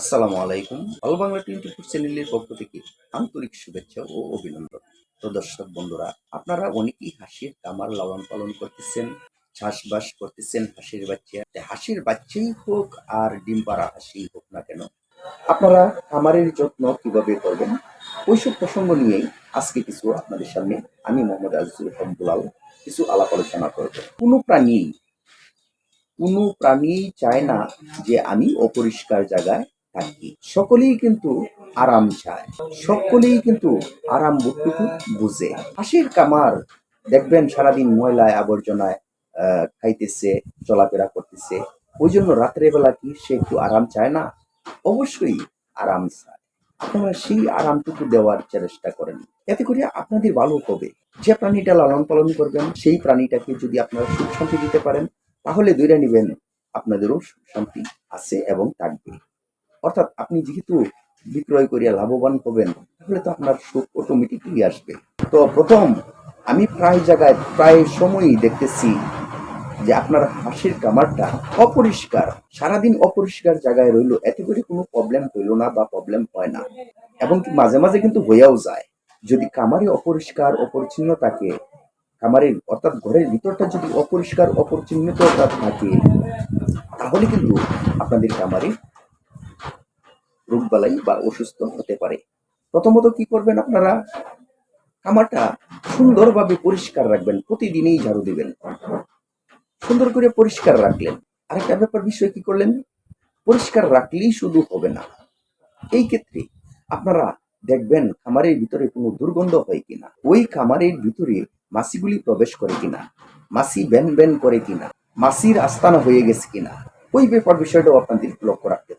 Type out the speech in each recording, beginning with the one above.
আসসালামু আলাইকুম। All Bangla twenty four চ্যানেলের পক্ষ থেকে আন্তরিক শুভেচ্ছা ও অভিনন্দন। তো দর্শক বন্ধুরা, আপনারা অনেকেই হাসির কামার লালন পালন করতেছেন, চাষবাস করতেছেন, হাসির বাচ্চা। হাসির বাচ্চাই হোক আর ডিম পাড়া হাসি হোক না কেন, আপনারা কামারের যত্ন কীভাবে করবেন, ওইসব প্রসঙ্গ নিয়েই আজকে কিছু আপনাদের সামনে আমি মোহাম্মদ আজিজুল হক দুলাল কিছু আলাপ আলোচনা করব। কোনো প্রাণী কোনো প্রাণী চায় না যে আমি অপরিষ্কার জায়গায় থাকি সকলেই কিন্তু আরাম চায়। সকলেই কিন্তু আরাম বোধটুকু বুঝে। হাসির কামার দেখবেন সারাদিন ময়লায় আবর্জনায় খাইতেছে, চলাফেরা করতেছে। ওই জন্য রাত্রে বেলা কি সে একটু আরাম চায় না? অবশ্যই আরাম চায়। আপনারা সেই আরামটুকু দেওয়ার চেষ্টা করেন। এতে করে আপনাদের ভালো হবে। যে প্রাণীটা লালন পালন করবেন, সেই প্রাণীটাকে যদি আপনারা সুখ শান্তি দিতে পারেন, তাহলে দৈরা নিবেন আপনাদেরও সুখ শান্তি আছে এবং থাকবে। অর্থাৎ আপনি যেহেতু বিক্রয় করিয়া লাভবান হবেন, তাহলে তো আপনার সুখ অটোমেটিকলি আসবে। তো প্রথম, আমি প্রায় জায়গায় প্রায় সময়ই দেখতেছি যে আপনার হাসির কামারটা অপরিষ্কার, সারাদিন অপরিষ্কার জায়গায় রইল, এতে করে কোনো প্রবলেম হইল না বা প্রবলেম হয় না। এবং মাঝে মাঝে কিন্তু হইয়াও যায়। যদি কামারে অপরিষ্কার, অপরিচ্ছন্ন থাকে কামারের অর্থাৎ ঘরের ভিতরটা যদি অপরিষ্কার, অপরিচ্ছন্নতা থাকে, তাহলে কিন্তু আপনাদের কামারে রোগবালাই বা অসুস্থ হতে পারে। প্রথমত কি করবেন আপনারা? কামারটা সুন্দরভাবে পরিষ্কার রাখবেন, প্রতিদিনই ঝাড়ু দিবেন। সুন্দর করে পরিষ্কার রাখলেন। আরেকটা ব্যাপার বিষয় কি করলেন? পরিষ্কার রাখলেই শুধু হবে না। এই ক্ষেত্রে আপনারা দেখবেন খামারের ভিতরে কোনো দুর্গন্ধ হয় কিনা? ওই খামারের ভিতরে মাসিগুলি প্রবেশ করে কিনা? মাসি ব্যান ব্যান করে কিনা? মাসির আস্তানা হয়ে গেছে কিনা? ওই ব্যাপার বিষয়টাও আপনাদের লক্ষ্য রাখতে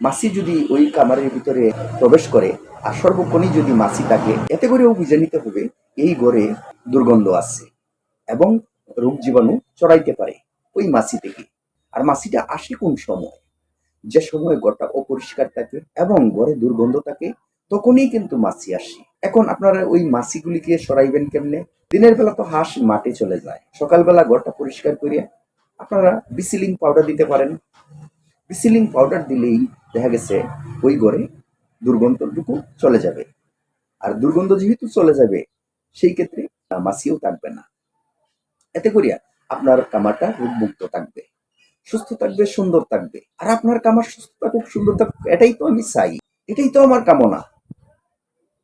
মাছি যদি ওই কামারের ভিতরে প্রবেশ করে, আর সর্বক্ষণই যদি মাছি থাকে এতে করেও বুঝে নিতে হবে, এই ঘরে দুর্গন্ধ আছে এবং রোগ জীবাণু চড়াইতে পারে ওই মাছি থেকে। আর মাছিটা আসে কোন সময়? যে সময় ঘরটা অপরিষ্কার থাকে এবং ঘরে দুর্গন্ধ থাকে, তখনই কিন্তু মাছি আসে। এখন আপনারা ওই মাছিগুলিকে সরাইবেন কেমনে? দিনের বেলা তো হাঁস মাঠে চলে যায়। সকালবেলা ঘরটা পরিষ্কার করিয়া আপনারা বিসিলিং পাউডার দিতে পারেন। বিসিলিং পাউডার দিলেই দেখা গেছে ওই ঘরে দুর্গন্ধটুকু চলে যাবে। আর দুর্গন্ধ যেহেতু চলে যাবে, সেই ক্ষেত্রে মাছিও থাকবে না। এতে করিয়া আপনার কামারটা রোগমুক্ত থাকবে, সুস্থ থাকবে, সুন্দর থাকবে। আর আপনার কামার সুস্থ থাকুক সুন্দর থাকুক, এটাই তো আমি চাই। এটাই তো আমার কামনা।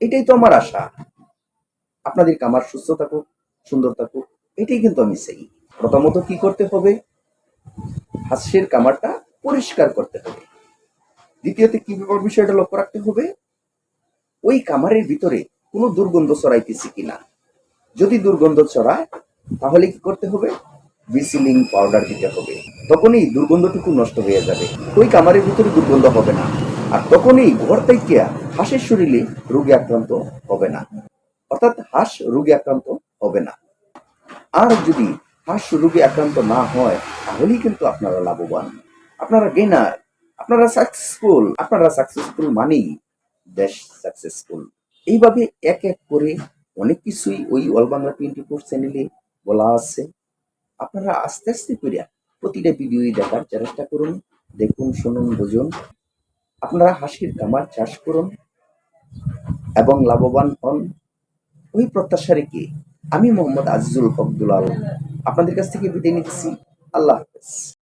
এটাই তো আমার আশা। আপনাদের কামার সুস্থ থাকুক, সুন্দর থাকুক, এটাই কিন্তু আমি চাই। প্রথমত কি করতে হবে? হাস্যের কামারটা পরিষ্কার করতে হবে। দ্বিতীয়ত কি বিষয়টা লক্ষ্য রাখতে হবে? ওই কামারের ভিতরে কোনো দুর্গন্ধ ছড়াইতেছে কিনা? যদি দুর্গন্ধ ছড়ায়, তাহলে কি করতে হবে? বিসিলিং পাউডার দিতে হবে। তখনই দুর্গন্ধটুকু নষ্ট হয়ে যাবে। ওই কামারের ভিতরে দুর্গন্ধ হবে না। আর তখনই ঘর থেকে হাঁসের শরীরে রোগে আক্রান্ত হবে না। অর্থাৎ হাঁস রোগে আক্রান্ত হবে না। আর যদি হাঁস রোগে আক্রান্ত না হয়, তাহলেই কিন্তু আপনারা লাভবান। আপনারা গেনার আপনারা সাকসেসফুল আপনারা সাকসেসফুল মানেই দেশ সাকসেসফুল এইভাবে এক এক করে অনেক কিছুই ওই অল বাংলা টোয়েন্টি ফোর চ্যানেলে বলা আছে। আপনারা আস্তে আস্তে করে প্রতিটা ভিডিওই দেখার চেষ্টা করুন, দেখুন, শুনুন, বুঝুন। আপনারা হাসির কামার চাষ করুন এবং লাভবান হন। ওই প্রত্যাশা রেখে আমি মোহাম্মদ আজিজুল হক দুলাল, আপনাদের কাছ থেকে বিদায় নিচ্ছি। আল্লাহ হাফেজ।